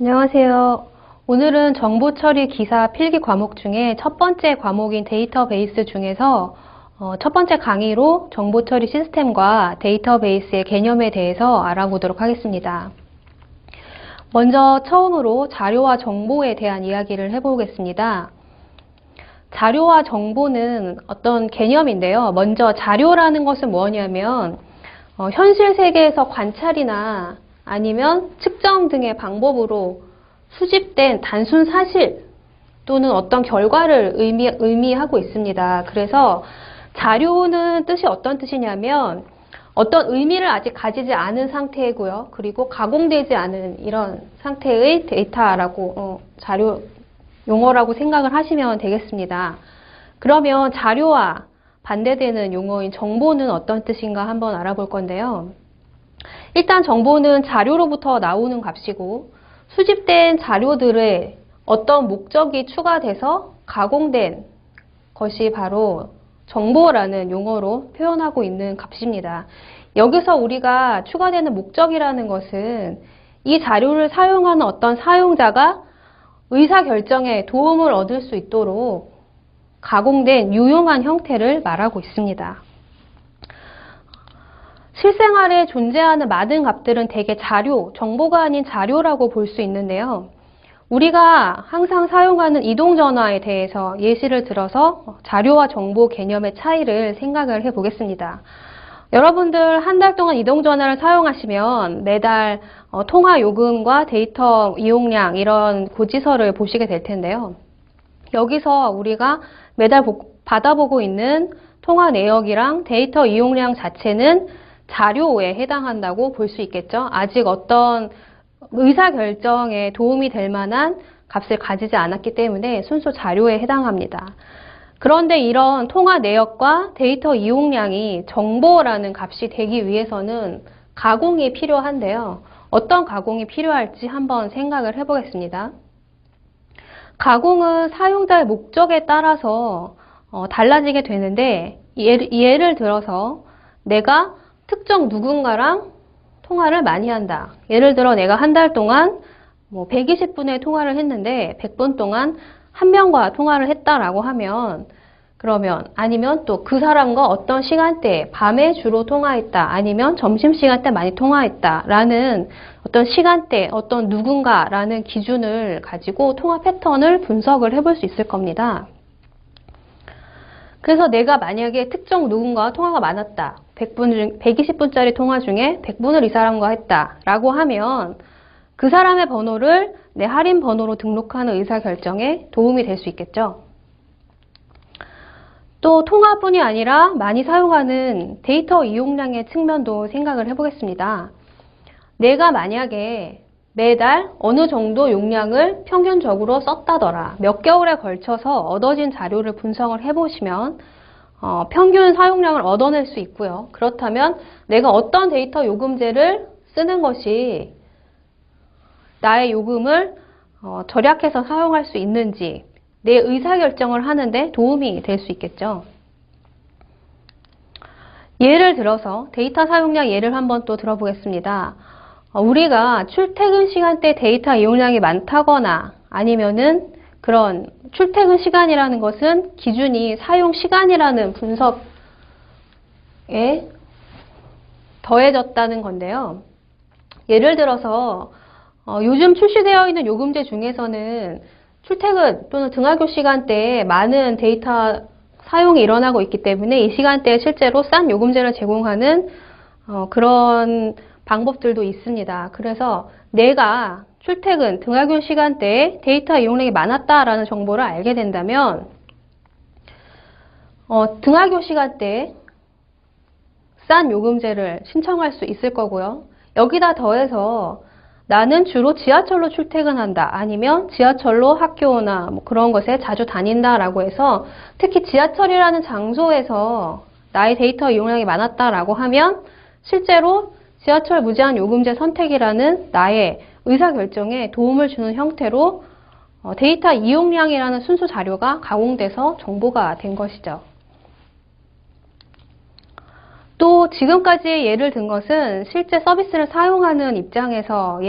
안녕하세요. 오늘은 정보 처리 기사 필기 과목 중에 첫 번째 과목인 데이터베이스 중에서 어, 첫 번째 강의로 정보 처리 시스템과 데이터베이스의 개념에 대해서 알아보도록 하겠습니다. 먼저 처음으로 자료와 정보에 대한 이야기를 해보겠습니다. 자료와 정보는 어떤 개념인데요. 먼저 자료라는 것은 뭐냐면 어, 현실 세계에서 관찰이나 아니면 측정 등의 방법으로 수집된 단순 사실 또는 어떤 결과를 의미, 의미하고 있습니다. 그래서 자료는 뜻이 어떤 뜻이냐면 어떤 의미를 아직 가지지 않은 상태이고요. 그리고 가공되지 않은 이런 상태의 데이터라고 어, 자료 용어라고 생각을 하시면 되겠습니다. 그러면 자료와 반대되는 용어인 정보는 어떤 뜻인가 한번 알아볼 건데요. 일단 정보는 자료로부터 나오는 값이고 수집된 자료들의 어떤 목적이 추가돼서 가공된 것이 바로 정보라는 용어로 표현하고 있는 값입니다. 여기서 우리가 추가되는 목적이라는 것은 이 자료를 사용하는 어떤 사용자가 의사결정에 도움을 얻을 수 있도록 가공된 유용한 형태를 말하고 있습니다. 실생활에 존재하는 많은 값들은 대개 자료, 정보가 아닌 자료라고 볼 수 있는데요. 우리가 항상 사용하는 이동전화에 대해서 예시를 들어서 자료와 정보 개념의 차이를 생각을 해 보겠습니다. 여러분들 한 달 동안 이동전화를 사용하시면 매달 어, 통화 요금과 데이터 이용량 이런 고지서를 보시게 될 텐데요. 여기서 우리가 매달 받아보고 있는 통화 내역이랑 데이터 이용량 자체는 자료에 해당한다고 볼 수 있겠죠. 아직 어떤 의사결정에 도움이 될 만한 값을 가지지 않았기 때문에 순수 자료에 해당합니다. 그런데 이런 통화 내역과 데이터 이용량이 정보라는 값이 되기 위해서는 가공이 필요한데요. 어떤 가공이 필요할지 한번 생각을 해보겠습니다. 가공은 사용자의 목적에 따라서 어, 달라지게 되는데 예를, 예를 들어서 내가 특정 누군가랑 통화를 많이 한다. 예를 들어 내가 한 달 동안 뭐 120분의 통화를 했는데 100분 동안 한 명과 통화를 했다라고 하면 그러면 아니면 또 그 사람과 어떤 시간대에 밤에 주로 통화했다 아니면 점심시간 때 많이 통화했다 라는 어떤 시간대 어떤 누군가 라는 기준을 가지고 통화 패턴을 분석을 해볼 수 있을 겁니다. 그래서 내가 만약에 특정 누군가와 통화가 많았다. 100분 중, 120분짜리 통화 중에 100분을 이 사람과 했다. 라고 하면 그 사람의 번호를 내 할인 번호로 등록하는 의사결정에 도움이 될 수 있겠죠. 또 통화뿐이 아니라 많이 사용하는 데이터 이용량의 측면도 생각을 해보겠습니다. 내가 만약에 매달 어느 정도 용량을 평균적으로 썼다더라. 몇 개월에 걸쳐서 얻어진 자료를 분석을 해보시면 어, 평균 사용량을 얻어낼 수 있고요. 그렇다면 내가 어떤 데이터 요금제를 쓰는 것이 나의 요금을 어, 절약해서 사용할 수 있는지 내 의사결정을 하는데 도움이 될 수 있겠죠. 예를 들어서 데이터 사용량 예를 한번 또 들어보겠습니다. 어, 우리가 출퇴근 시간대 데이터 이용량이 많다거나 아니면은 그런 출퇴근 시간이라는 것은 기준이 사용 시간이라는 분석에 더해졌다는 건데요. 예를 들어서 어, 요즘 출시되어 있는 요금제 중에서는 출퇴근 또는 등하교 시간대에 많은 데이터 사용이 일어나고 있기 때문에 이 시간대에 실제로 싼 요금제를 제공하는 어, 그런 방법들도 있습니다. 그래서 내가 출퇴근, 등하교 시간대에 데이터 이용량이 많았다라는 정보를 알게 된다면 어, 등하교 시간대에 싼 요금제를 신청할 수 있을 거고요. 여기다 더해서 나는 주로 지하철로 출퇴근한다. 아니면 지하철로 학교나 뭐 그런 것에 자주 다닌다 라고 해서 특히 지하철이라는 장소에서 나의 데이터 이용량이 많았다 라고 하면 실제로 지하철 무제한 요금제 선택이라는 나의 의사결정에 도움을 주는 형태로 어, 데이터 이용량이라는 순수 자료가 가공돼서 정보가 된 것이죠. 또 지금까지 예를 든 것은 실제 서비스를 사용하는 입장에서